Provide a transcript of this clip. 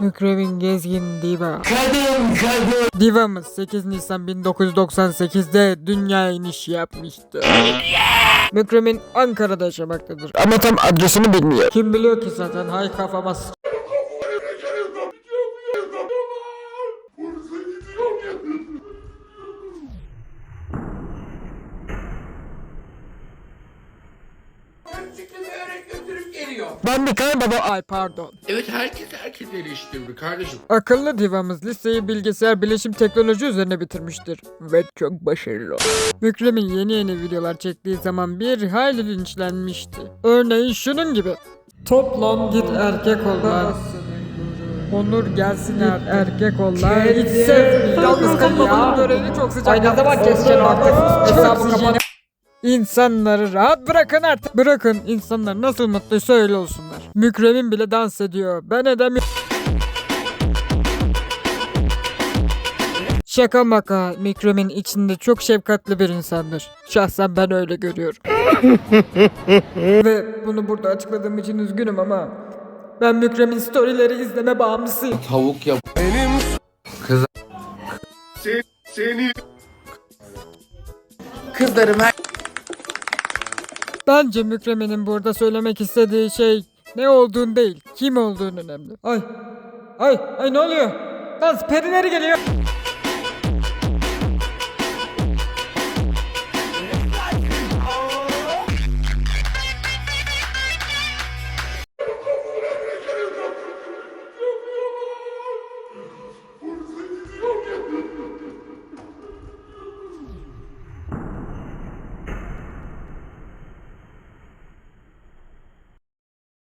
Mükremin Gezgin Diva. Kadın kadın. Divamız 8 Nisan 1998'de dünya inişi yapmıştı. Mükremin Ankara'da yaşamaktadır. Ama tam adresini bilmiyor. Kim biliyor ki zaten hay kafama götürüp geliyor. Ben bir kaybaba ay pardon. Evet herkes herkes eleştirdi kardeşim. Akıllı divamız liseyi bilgisayar bilişim teknoloji üzerine bitirmiştir. Ve çok başarılı. Mükremin yeni yeni videolar çektiği zaman bir hayli linçlenmişti. Örneğin şunun gibi. Toplan git erkek ol lan. Onur gelsin er, erkek ol lan. Hiç sevmiyor. Yalnız kalmamanın böreğini çok sıcak. Ay ne zaman keseceksin artık? Hesabı kapat. İnsanları rahat bırakın artık. Bırakın insanlar nasıl mutluysa öyle olsunlar. Mükremin bile dans ediyor. Ben edemiyorum. Şaka maka Mükremin içinde çok şefkatli bir insandır. Şahsen ben öyle görüyorum. Ve bunu burada açıkladığım için üzgünüm ama ben Mükremin storyleri izleme bağımlısıyım. Tavuk yap. Benim kız Sen, seni kızlarım her Bence Mükremin'in burada söylemek istediği şey ne olduğun değil, kim olduğun önemli. Ay, ay, ay ne oluyor? Lan perileri geliyor.